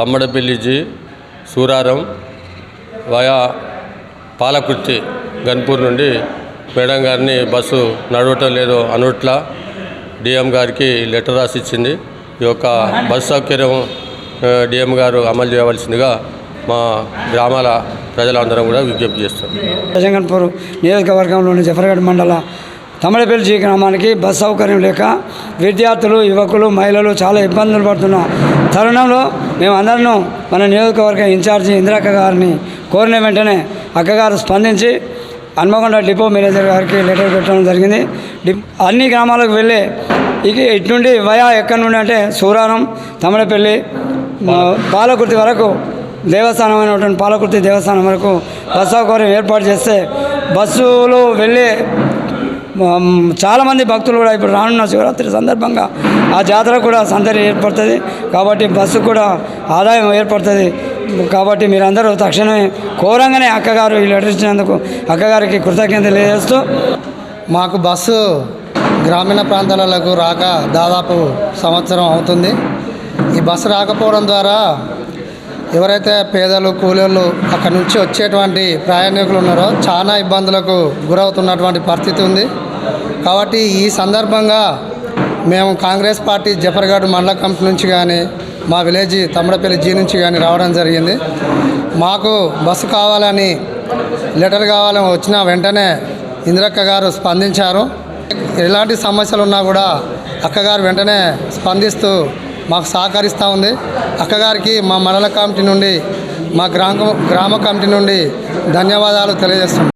తమ్మడపల్లిజీ Suraram via Palakurthi Ghanpur నుండి madam గారిని bus నడవటం లేదో అనుట్ల. డిఎం గారికి లెటర్ రాసి ఇచ్చింది ఈ యొక్క బస్సు సౌకర్యం డిఎం గారు అమలు చేయవలసిందిగా మా గ్రామాల ప్రజలందరం కూడా విజ్ఞప్తి చేస్తారు జగన్పూర్ నియోజకవర్గంలోని జఫర్గఢ్ మండల తమిళపల్లి గ్రామానికి బస్ సౌకర్యం లేక విద్యార్థులు యువకులు మహిళలు చాలా ఇబ్బందులు పడుతున్న తరుణంలో మేము మన నియోజకవర్గ ఇన్ఛార్జి ఇందిరక్క గారిని కోరిన వెంటనే అక్కగారు స్పందించి హన్మకొండ డిపో మేనేజర్ గారికి లెటర్ పెట్టడం జరిగింది. అన్ని గ్రామాలకు వెళ్ళి ఇక ఇటు నుండి వయా ఎక్కడి నుండి అంటే సూరారం తమిళపల్లి పాలకుర్తి వరకు దేవస్థానం అయినటువంటి పాలకుర్తి దేవస్థానం వరకు బస్ సౌకర్యం ఏర్పాటు చేస్తే బస్సులో వెళ్ళే చాలామంది భక్తులు కూడా ఇప్పుడు రానున్న శివరాత్రి సందర్భంగా ఆ జాతర కూడా సందడి ఏర్పడుతుంది. కాబట్టి బస్సు కూడా ఆదాయం ఏర్పడుతుంది. కాబట్టి మీరందరూ తక్షణమే ఘోరంగానే అక్కగారు ఈ లెటర్ ఇచ్చినందుకు అక్కగారికి కృతజ్ఞతలు తెలియజేస్తూ మాకు బస్సు గ్రామీణ ప్రాంతాలకు రాక దాదాపు సంవత్సరం అవుతుంది. ఈ బస్సు రాకపోవడం ద్వారా ఎవరైతే పేదలు కూలీలు అక్కడి నుంచి వచ్చేటువంటి ప్రయాణికులు ఉన్నారో చాలా ఇబ్బందులకు గురవుతున్నటువంటి పరిస్థితి ఉంది. కాబట్టి ఈ సందర్భంగా మేము కాంగ్రెస్ పార్టీ జఫర్గఢ్ మండల కమిటీ నుంచి కానీ మా విలేజ్ తమ్మడపల్లి జీ నుంచి కానీ రావడం జరిగింది. మాకు బస్సు కావాలని లెటర్ కావాలని వచ్చిన వెంటనే ఇందిరక్క గారు స్పందించారు. ఎలాంటి సమస్యలు ఉన్నా కూడా అక్కగారు వెంటనే స్పందిస్తూ మాకు సహకరిస్తూ ఉంది. అక్కగారికి మా మండల కమిటీ నుండి మా గ్రామ గ్రామ కమిటీ నుండి ధన్యవాదాలు తెలియజేస్తున్నాం.